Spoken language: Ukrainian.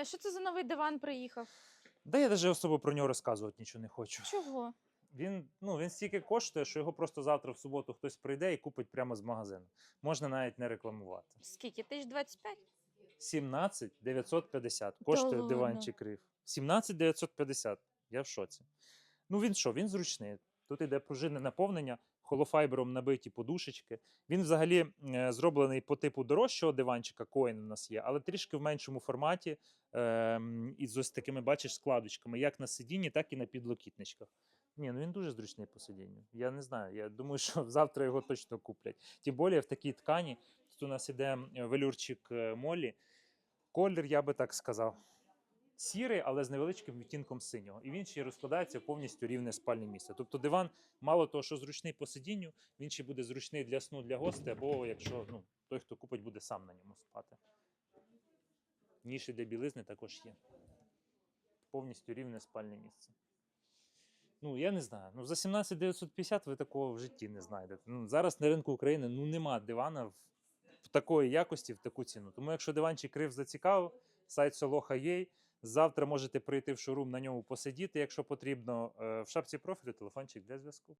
Е, Що це за новий диван приїхав? Да я навіть особо про нього розказувати нічого не хочу. Чого? Він, ну, він стільки коштує, що його просто завтра в суботу хтось прийде і купить прямо з магазину. Можна навіть не рекламувати. Скільки? Тисяч 25? 17 950 коштує ладно? диванчик риф. 17 950. Я в шоці. Ну він що? Він зручний. Тут йде пружинне наповнення, холофайбером набиті подушечки. Він взагалі е, зроблений по типу дорожчого диванчика, коін у нас є, але трішки в меншому форматі. Е, і з ось такими, бачиш, складочками, як на сидінні, так і на підлокітничках. Ні, ну він дуже зручний по сидінню. Я не знаю. Я думаю, що завтра його точно куплять. Тим більше в такій ткані. Тут у нас іде е, велюрчик е, молі. Колір, я би так сказав. Сірий, але з невеличким відтінком синього. І він ще розкладається повністю рівне спальне місце. Тобто диван, мало того, що зручний по сидінню, він ще буде зручний для сну для гостей, або якщо ну, той, хто купить, буде сам на ньому спати. Ніші для білизни також є. Повністю рівне спальне місце. Ну, я не знаю. Ну, за 17 950 ви такого в житті не знайдете. Ну, зараз на ринку України ну, нема дивана в, в такої якості, в таку ціну. Тому якщо диванчик крив зацікавив, сайт Солоха є. Завтра можете прийти в шоурум на ньому посидіти, якщо потрібно. Е, В шапці профілю телефончик для зв'язку.